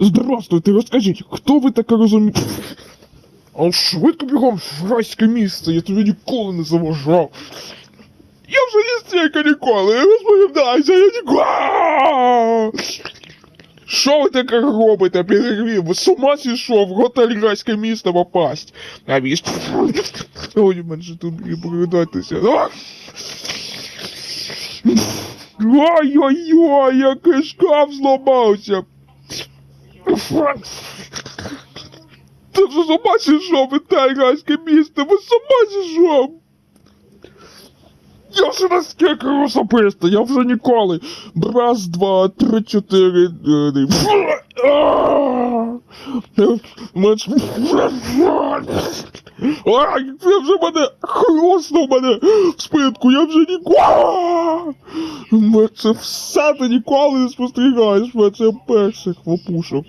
Здравствуйте, розкажіть, хто ви така розумієте? А швидко бігом в райське місце, я тобі ніколи не заважав. Я вже не стільки ніколи, розповідайся, я ніколи. Що ви таке робите, перервів? Ви з ума зійшов в готель райське місто попасть. А віж... Ой, менше тут мені повідатися. Ой-ой-ой, який шкаф зламався. Ти вже з ума зійшов, італійське місто, ви з ума зійшов. Я вже наскільки особисто, я вже ніколи. Раз, два, три, чотири. е. Ай, це вже мене хлоснув мене в спинку, я вже ніколи. Це все ти ніколи не спостерігаєш, це перших хлопушок.